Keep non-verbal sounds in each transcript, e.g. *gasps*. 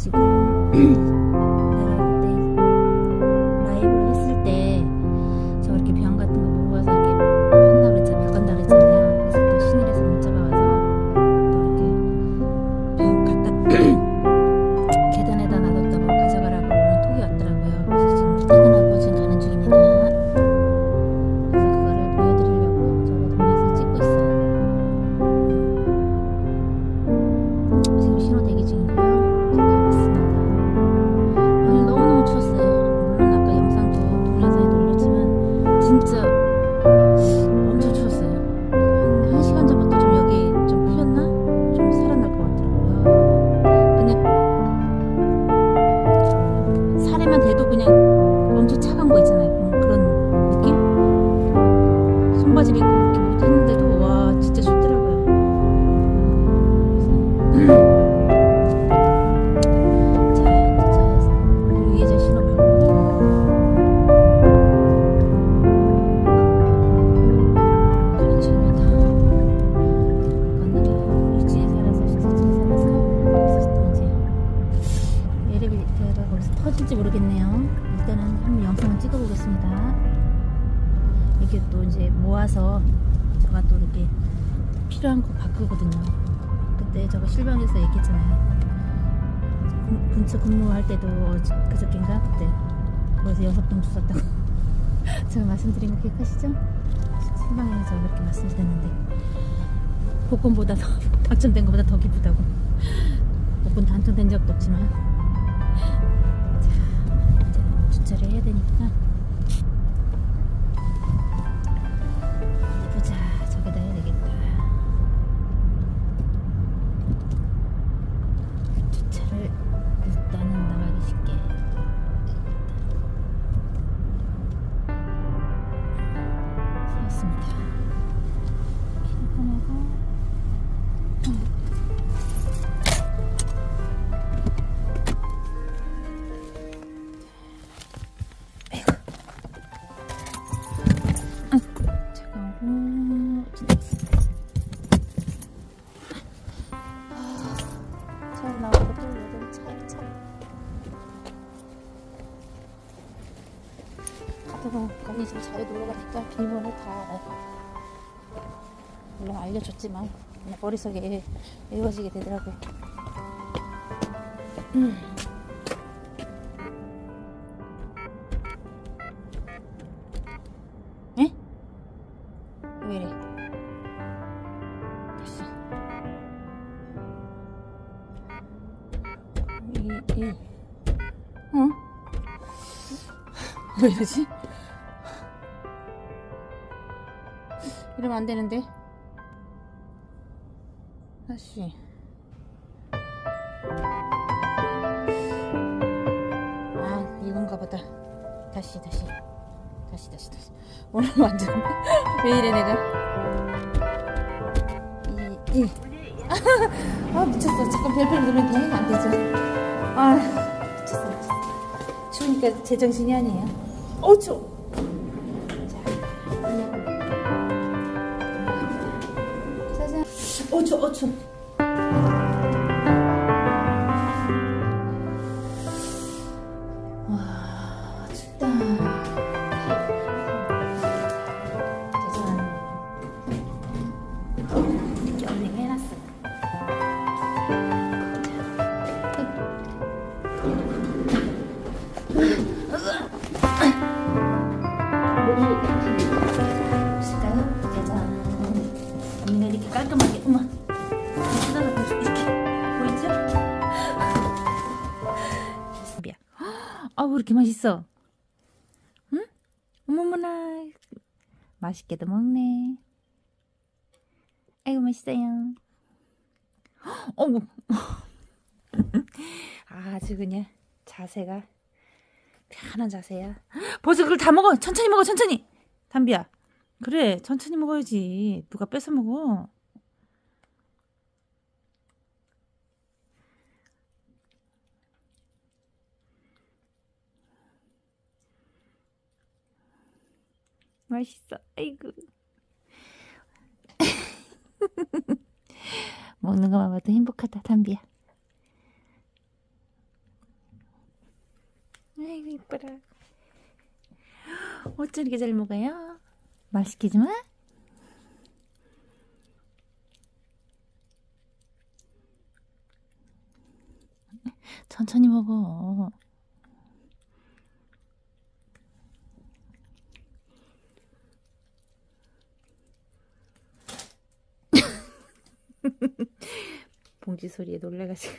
지금 제 엘리베이터가 거기서 터질지 모르겠네요. 일단은 한번 영상을 찍어보겠습니다. 이게 또 이제 모아서 제가 또 이렇게 필요한 거 바꾸거든요. 그때 저거 실방에서 얘기했잖아요. 근- 근처 근무할 때도 그저께인가 그때 거기서 여섯 번 주웠다고 *laughs* 제가 말씀드린 거 기억하시죠? 실방에서 그렇게 말씀드렸는데 복권보다 더 *laughs* 당첨된 것보다 더 기쁘다고 복권 당첨된 적도 없지만 이제 가다가 거기 지금 자유 놀러 가니까 비밀번호 다 알아요. 물론 알려줬지만 그냥 머릿속에 외워지게 되더라고요. 음. 에? 왜 이래? 됐어. 이, 이. 어? 왜 이러지? 이러면 안 되는데. 다시. 아, 이건가 보다. 다시, 다시. 다시, 다시, 다시. 오늘 완전. *laughs* 왜 이래, 내가. 이, 이. *laughs* 아, 미쳤어. 잠깐 별별 누르면 돼? 안 되죠. 아, 미쳤어, 미쳤어. 추우니까 제정신이 아니에요. 어우, 추워. 어, 추워, 어, 추워. 와, 춥다. 이렇게 맛있어. 응? 어머머나 맛있게도 먹네. 아이고 맛있어요. 어머. *laughs* 아주 그냥 자세가 편한 자세야. 벌써 그걸 다 먹어. 천천히 먹어. 천천히. 담비야. 그래. 천천히 먹어야지. 누가 뺏어 먹어. 맛있어. 아이고. *laughs* 먹는 것만 봐도 행복하다, 담비야. 아이고 이뻐라. *gasps* 어쩜 이렇게 잘 먹어요? 말 시키지 마. 천천히 먹어. *laughs* 봉지 소리에 놀래가지고.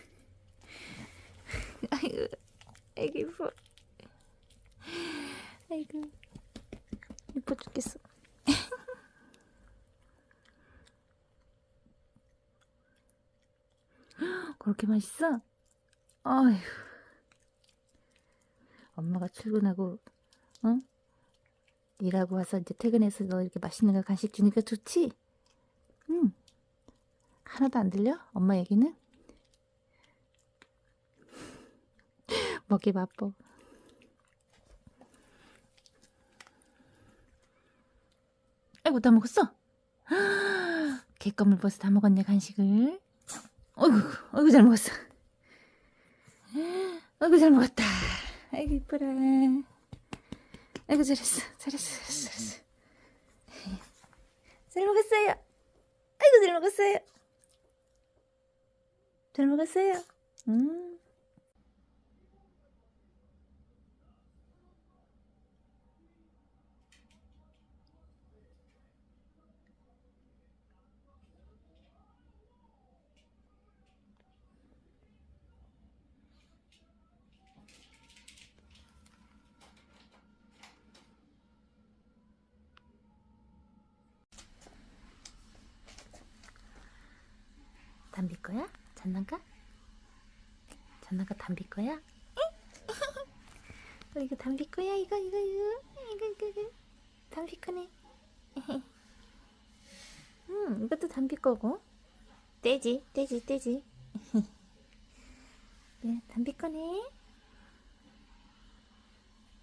*laughs* 아이고, 아이고 이뻐. 아이고, 이뻐 죽겠어. *laughs* 그렇게 맛있어? 아휴. 엄마가 출근하고, 어? 일하고 와서 이제 퇴근해서 너 이렇게 맛있는 거 간식 주니까 좋지? 응. 하나도 안 들려? 엄마 얘기는? *laughs* 먹기 바빠. 아이고, 다 먹었어? *gasps* 개껌을 벌써 다 먹었네, 간식을. 어이구, 어이구, 잘 먹었어. *gasps* 어이구, 잘 먹었다. 아이고, 이뻐라. 아이고, 잘했어. 잘했어, 잘했어, 잘했어. 잘 먹었어요. 아이고, 잘 먹었어요. 잘 먹었어요. 음. 담비 거야? 장난감? 장난감 담비 거야? *laughs* 어, 이거 담비 거야? 이거 이거 이거 이거 이거 이거 담비 거네. *laughs* 음 이것도 담비 거고. 떼지 떼지 떼지. *laughs* 네 담비 거네.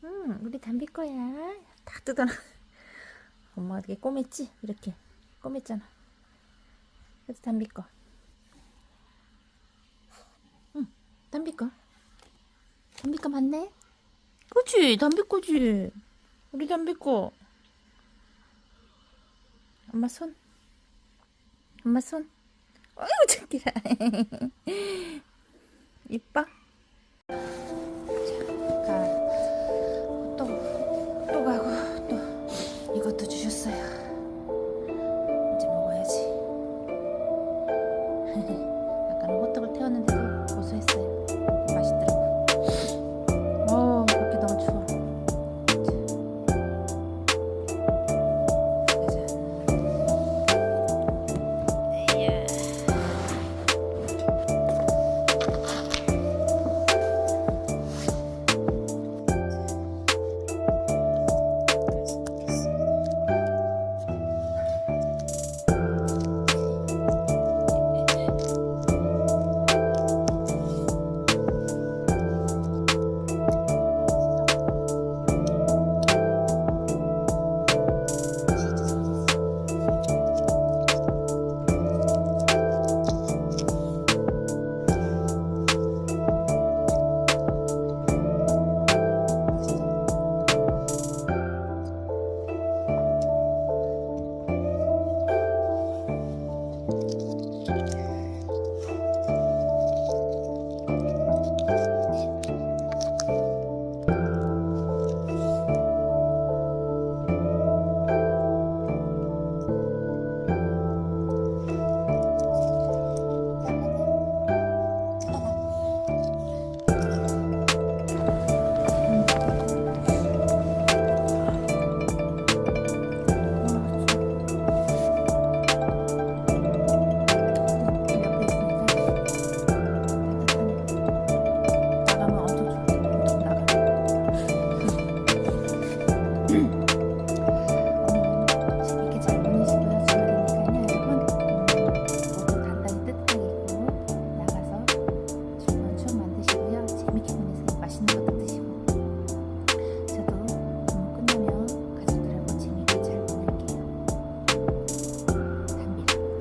음 우리 담비 거야. 다 뜯어놔. 엄마가 되게 꼬맸지? 이렇게 꼬맸잖아. 그래도 담비 거. 담비 거. 담비 거 맞네? 그치, 담비 거지. 우리 담비 거. 엄마 손. 엄마 손. 어이구, 참기라. *laughs* 이뻐? 자, 또, 또 가고, 또, 이것도 주셨어요. 이제 먹어야지. *laughs* 아까는 호떡을 태웠는데도 고소했어요. 맛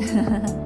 Bye. *laughs*